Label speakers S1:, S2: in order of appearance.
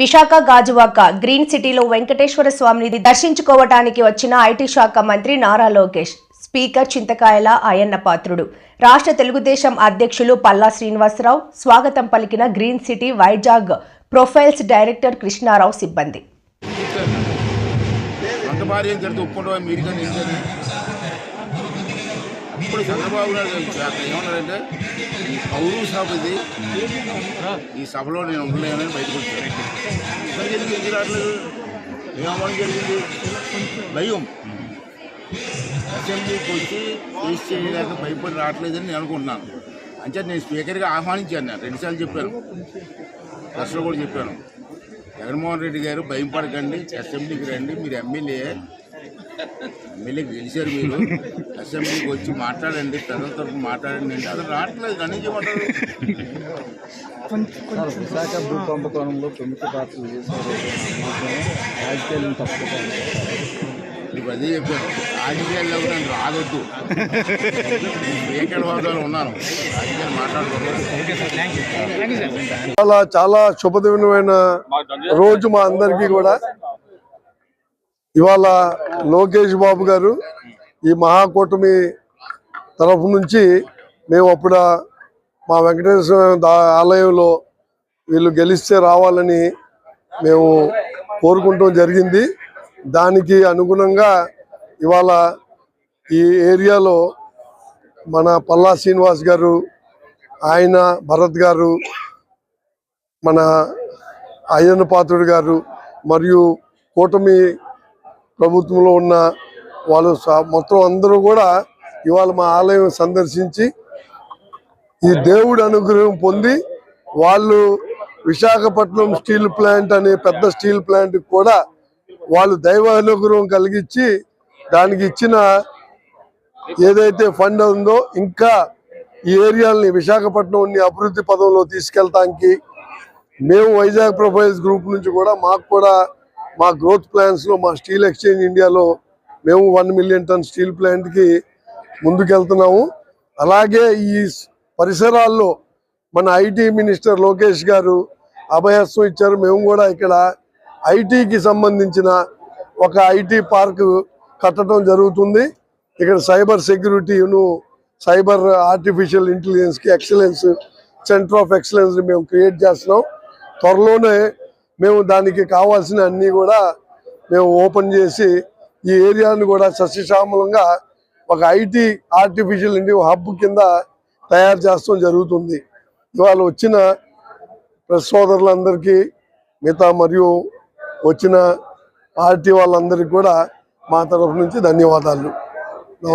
S1: Visakha Gajuwaka green సిటీలో వెంకటేశ్వర స్వామిని దర్శించుకోవటానికి వచ్చిన ఐటీ శాఖ మంత్రి నారా లోకేష్ స్పీకర్ చింతకాయల అయ్యన్న పాత్రుడు. రాష్ట్ర తెలుగుదేశం అధ్యక్షులు పల్లా శ్రీనివాసరావు స్వాగతం పలికిన green city Vizag profiles director Krishnarao సిబ్బంది.
S2: ఇప్పుడు చంద్రబాబు నాయుడు అక్కడ ఏమన్నారంటే ఈ పౌరు సభ ఇది. ఈ సభలో నేను ఉండలేనని బయటకు వచ్చాను. మరి ఎందుకు ఎందుకు రావట్లేదు? ఏమని జరిగింది? భయం. అసెంబ్లీకి వచ్చి ఫేస్ చేయలేక భయపడి రావట్లేదని నేను అనుకుంటున్నాను. అంటే నేను స్పీకర్గా ఆహ్వానించాను నేను. రెండుసార్లు చెప్పాను. ప్రెస్లో కూడా చెప్పాను. జగన్మోహన్ రెడ్డి గారు భయం పడకండి అసెంబ్లీకి రండి. మీరు ఎమ్మెల్యే ఎమ్మెల్యేకి గెలిచారు మీరు. అసెంబ్లీకి వచ్చి మాట్లాడండి ప్రజల తరఫున మాట్లాడండి అంటే అది రావట్లేదు చేయమంటారు
S3: సార్ విశాఖ భూ పంపకోణంలో ప్రముఖ పాత్రలు చేశారు మాత్రమే రాజకీయాలను తప్పుకోవాలి
S2: నీకు అదే చెప్పాను రాజకీయాల్లో కూడా నేను రాగొద్దు హోదాలో ఉన్నాను. రాజకీయాలు మాట్లాడుకోకూడదు
S4: చాలా చాలా శుభదినమైన రోజు మా అందరికీ కూడా. ఇవాళ లోకేష్ బాబు గారు ఈ మహాకూటమి తరఫు నుంచి మేము అప్పుడు మా వెంకటేశ్వర ఆలయంలో వీళ్ళు గెలిస్తే రావాలని మేము కోరుకుంటం జరిగింది. దానికి అనుగుణంగా ఇవాళ ఈ ఏరియాలో మన పల్లా శ్రీనివాస్ గారు ఆయన భరత్ గారు మన అయ్యన్న పాత్రుడు గారు మరియు కూటమి ప్రభుత్వంలో ఉన్న వాళ్ళు మొత్తం అందరూ కూడా ఇవాళ మా ఆలయం సందర్శించి ఈ దేవుడి అనుగ్రహం పొంది వాళ్ళు విశాఖపట్నం స్టీల్ ప్లాంట్ అనే పెద్ద స్టీల్ ప్లాంట్ కూడా వాళ్ళు దైవ అనుగ్రహం కలిగించి దానికి ఇచ్చిన ఏదైతే ఫండ్ ఉందో ఇంకా ఈ ఏరియాలని విశాఖపట్నంని అభివృద్ధి పదంలో తీసుకెళ్తానికి మేము వైజాగ్ ప్రొఫైల్స్ గ్రూప్ నుంచి కూడా మాకు కూడా మా గ్రోత్ ప్లాన్స్లో మా స్టీల్ ఎక్స్చేంజ్ ఇండియాలో మేము వన్ మిలియన్ టన్ స్టీల్ ప్లాంట్కి ముందుకెళ్తున్నాము. అలాగే ఈ పరిసరాల్లో మన ఐటీ మినిస్టర్ లోకేష్ గారు అభయస్వం ఇచ్చారు. మేము కూడా ఇక్కడ ఐటీకి సంబంధించిన ఒక ఐటీ పార్క్ కట్టడం జరుగుతుంది. ఇక్కడ సైబర్ సెక్యూరిటీను సైబర్ ఆర్టిఫిషియల్ ఇంటెలిజెన్స్కి ఎక్సలెన్స్ సెంటర్ ఆఫ్ ఎక్సలెన్స్ని మేము క్రియేట్ చేస్తున్నాం. త్వరలోనే మేము దానికి కావాల్సిన అన్నీ కూడా మేము ఓపెన్ చేసి ఈ ఏరియాను కూడా సస్యశ్యామలంగా ఒక ఐటీ ఆర్టిఫిషియల్ ఇండియా హబ్ కింద తయారు చేస్తాం జరుగుతుంది. ఇవాళ వచ్చిన ప్రెస్ సోదరులందరికీ మిగతా మరియు వచ్చిన పార్టీ వాళ్ళందరికీ కూడా మా తరఫు నుంచి ధన్యవాదాలు.